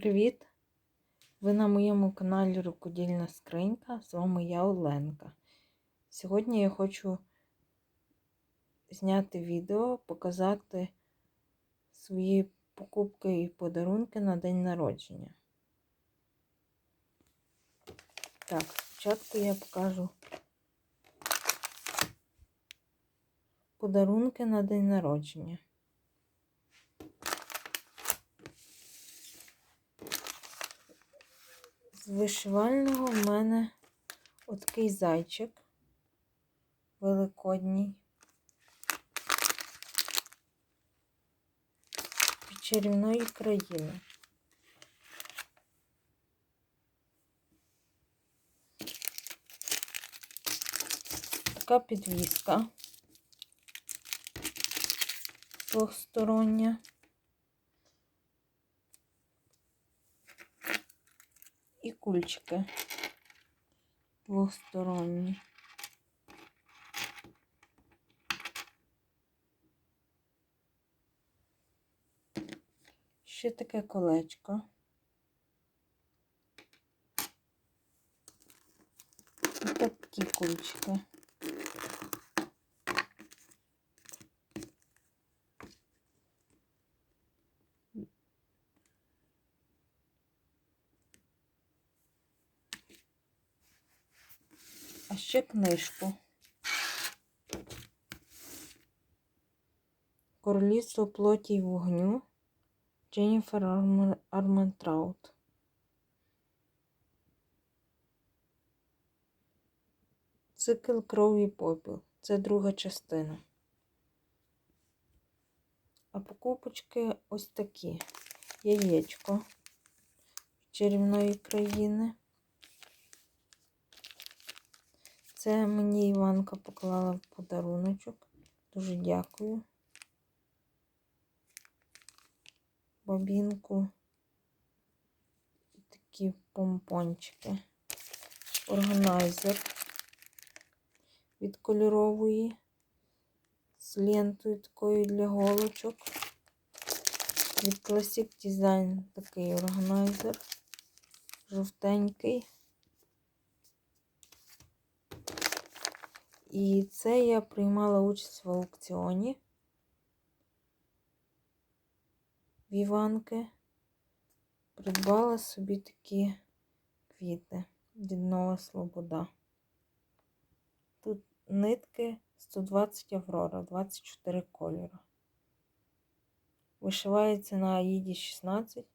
Привіт! Ви на моєму каналі Рукодільна Скринька. З вами я Оленка. Сьогодні я хочу зняти відео, показати свої покупки і подарунки на день народження. Так, спочатку я покажу подарунки на день народження. З вишивального в мене отакий зайчик великодній. Від чарівної країни. Така підвіска двохстороння. І кульчики двосторонні. Ще таке колечко. Такі кульчики. А ще книжку. Королівство плоті й вогню Дженніфер Арментраут. Цикл крові попіл. Це друга частина. А покупочки ось такі. Яєчко чарівної країни. Це мені Іванка поклала в подаруночок. Дуже дякую. Бобінку і такі помпончики. Органайзер від кольорової з лентою такою для голочок. Від Classic Design такий органайзер, жовтенький. І це я приймала участь в аукціоні в Іванки. Придбала собі такі квіти Діднова Слобода. Тут нитки 120 Аврора, 24 кольори. Вишивається на Аїді 16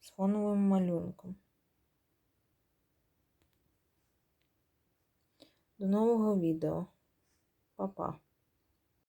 з фоновим малюнком. До нового відео. Па-па.